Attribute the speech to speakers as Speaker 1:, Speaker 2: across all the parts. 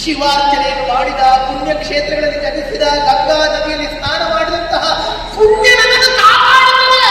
Speaker 1: ಶಿವಾರ್ಚನೆಯನ್ನು ಮಾಡಿದ ಪುಣ್ಯಕ್ಷೇತ್ರಗಳಲ್ಲಿ ಜನಿಸಿದ ಗಂಗಾ ನದಿಯಲ್ಲಿ ಸ್ನಾನ ಮಾಡಿದಂತಹ ಪುಣ್ಯ ನನ್ನನ್ನು ಕಾಪಾಡುತ್ತದೆ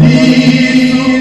Speaker 1: Bendito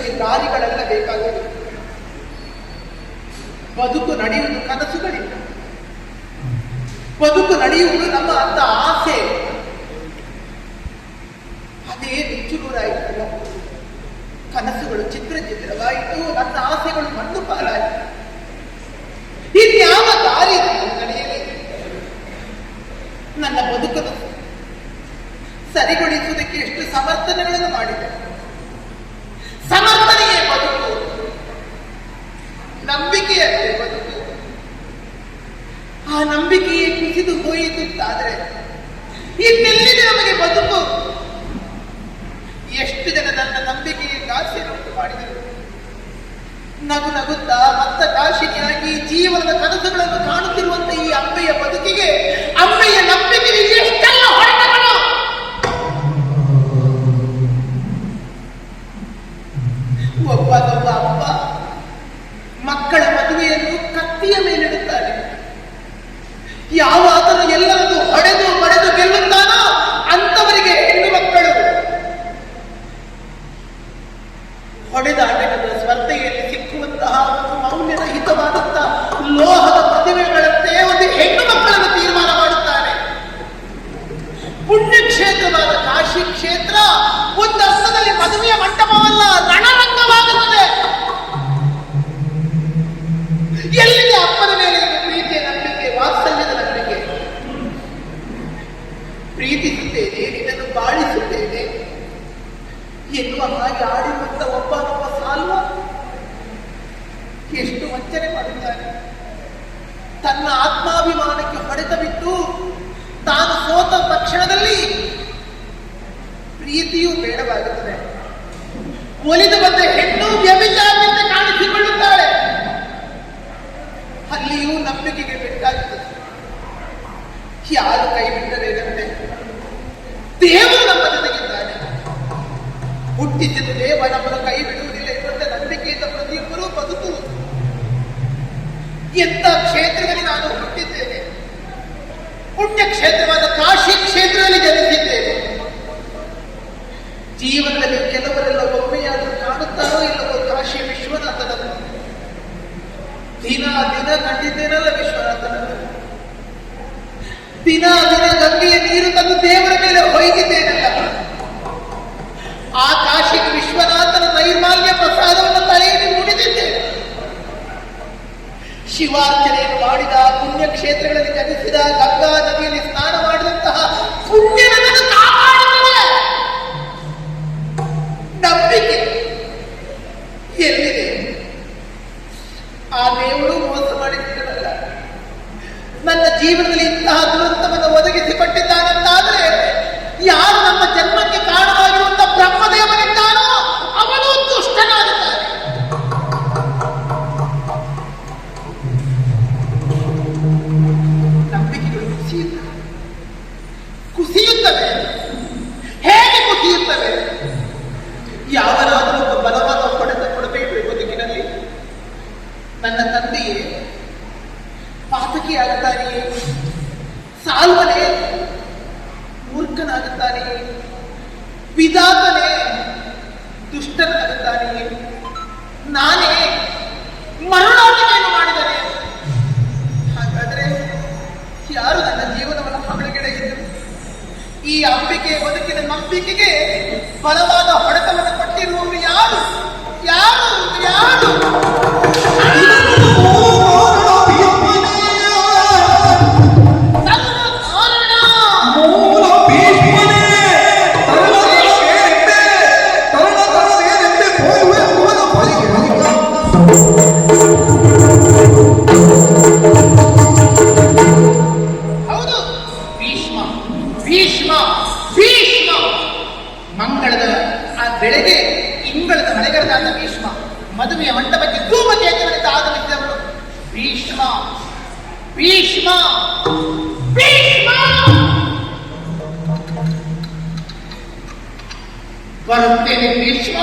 Speaker 1: ನಡೆಯುವುದಕ್ಕೆ ದಾರಿಗಳೆಲ್ಲ ಬೇಕಾಗಿದೆ. ಬದುಕು ನಡೆಯುವುದು ಕನಸುಗಳಿಲ್ಲ. ಬದುಕು ನಡೆಯುವುದು ನಮ್ಮ ಅಂತ ಆಸೆ. ಅದೇ ನುಚ್ಚುನೂರಾಯಿತು ಕನಸುಗಳು ಚಿತ್ರ ಚಿತ್ರವಾಯಿತು. ನನ್ನ ಆಸೆಗಳು ನಂಬಿಕೆಯೇ ಕುಸಿದು ಹೋಯಿತು ಅಂತಾದ್ರೆ ಇನ್ನೆಲ್ಲಿದೆ ನಮಗೆ ಬದುಕು? ಎಷ್ಟು ಜನ ನನ್ನ ನಂಬಿಕೆಗೆ ಘಾಸಿಯನ್ನುಂಟು ಮಾಡಿದರು. ನಗು ನಗುತ್ತಾ ಮತ್ತ ಕಾಶಿನಿಯಾಗಿ ಜೀವನದ ಕನಸುಗಳನ್ನು ಕಾಣುತ್ತಿರುವಂತ ಈ ಅಮ್ಮೆಯ ಕಾಶಿ ಕ್ಷೇತ್ರ ಒಂದು ಅರ್ಥದಲ್ಲಿ ಮದುವೆಯ ಮಂಟಪವಲ್ಲ, ರಣರಂಗವಾಗುತ್ತದೆ. ಎಲ್ಲಿದೆ ಅಪ್ಪನ ಮೇಲೆ ಪ್ರೀತಿಯ ನಂಬಿಕೆ, ವಾತ್ಸಲ್ಯದ ನಂಬಿಕೆ? ಪ್ರೀತಿಸುತ್ತೇನೆ, ನಿನ್ನನ್ನು ಬಾಳಿಸುತ್ತೇನೆ. ಎನ್ನುವ ಹಾಗೆ ಆಡಿರುವಂತ ಒಬ್ಬನೊಬ್ಬ ಸಾಲ್ವ ಎಷ್ಟು ವಂಚನೆ ಮಾಡಿದ್ದಾನೆ. ತನ್ನ ಆತ್ಮಾಭಿಮಾನಕ್ಕೆ ಹೊಡೆತ ಬಿಟ್ಟು ತಾನು ಸೋತ ತಕ್ಷಣದಲ್ಲಿ ಪ್ರೀತಿಯೂ ಬೇಡವಾಗುತ್ತದೆ. ಒಲಿದು ಬಂದ ಹೆಣ್ಣು ವ್ಯಭಿಚಾರದಂತೆ ಕಾಣಿಸಿಕೊಳ್ಳುತ್ತಾಳೆ. ಅಲ್ಲಿಯೂ ನಂಬಿಕೆಗೆ ಬೆಟ್ಟಾಗುತ್ತದೆ ಯಾರು ಕೈ ಬಿಟ್ಟರೇನಂತೆ ದೇವರು ನಮ್ಮ ಜೊತೆಗಿದ್ದಾನೆ. ಹುಟ್ಟಿದ್ದ ದೇವ ನಮ್ಮನ್ನು ಕೈ ಬಿಡುವುದಿಲ್ಲ ಎನ್ನುವಂತೆ ನಂಬಿಕೆಯಿಂದ ಪ್ರತಿಯೊಬ್ಬರೂ ಬದುಕುವುದು. ಎಂಥ ಕ್ಷೇತ್ರದಲ್ಲಿ ನಾನು ಹುಟ್ಟಿದ್ದೇನೆ? ಪುಣ್ಯ ಕ್ಷೇತ್ರವಾದ ಕಾಶಿ ಕ್ಷೇತ್ರದಲ್ಲಿ ಜನಿಸಿದ್ದೇನೆ ಜೀವನದಲ್ಲಿ ಕೆಲವರೆಲ್ಲ ಒಮ್ಮೆಯಾದರೂ ಕಾಣುತ್ತಾರೋ ಇಲ್ಲವೋ ಕಾಶಿ ವಿಶ್ವನಾಥನನ್ನು. ದಿನ ದಿನ ಕಂಡಿದ್ದೇನಲ್ಲ ವಿಶ್ವನಾಥನನ್ನು. ದಿನ ದಿನ ಗಂಗೆಯ ನೀರು ತಂದು ದೇವರ ಮೇಲೆ ಹೊಯ್ದಿದ್ದೇನಲ್ಲ. ಆ ಕಾಶಿ ವಿಶ್ವನಾಥನ ನೈರ್ಮಾಲ್ಯ ಪ್ರಸಾದವನ್ನು ತಲೆಯಲ್ಲಿ ಮುಡಿದಿದ್ದೇನೆ ಶಿವಾರ್ಚನೆಯನ್ನು ಮಾಡಿದ ಪುಣ್ಯ ವಿಧಾತನೇ ದುಷ್ಟನಾಗುತ್ತಾನೆಯೇ ನಾನೇ ಮರಣಾಟಿಕೆಯನ್ನು ಮಾಡಿದರೆ. ಹಾಗಾದರೆ ಯಾರು ನನ್ನ ಜೀವನವನ್ನು ಹವಳಿಗೆಡೆಯಿದ್ದರು ಈ ಅಂಬಿಕೆ ಬದುಕಿನ ನಂಬಿಕೆಗೆ ಬಲವಾದ ಹೊಡೆತವನ್ನು ಕೊಟ್ಟಿರುವವರು ಯಾರು? ಭೀಷ್ಮ ಭೀಷ್ಮ ಭೀಷ್ಮ ಬರುತ್ತೇನೆ ಭೀಷ್ಮ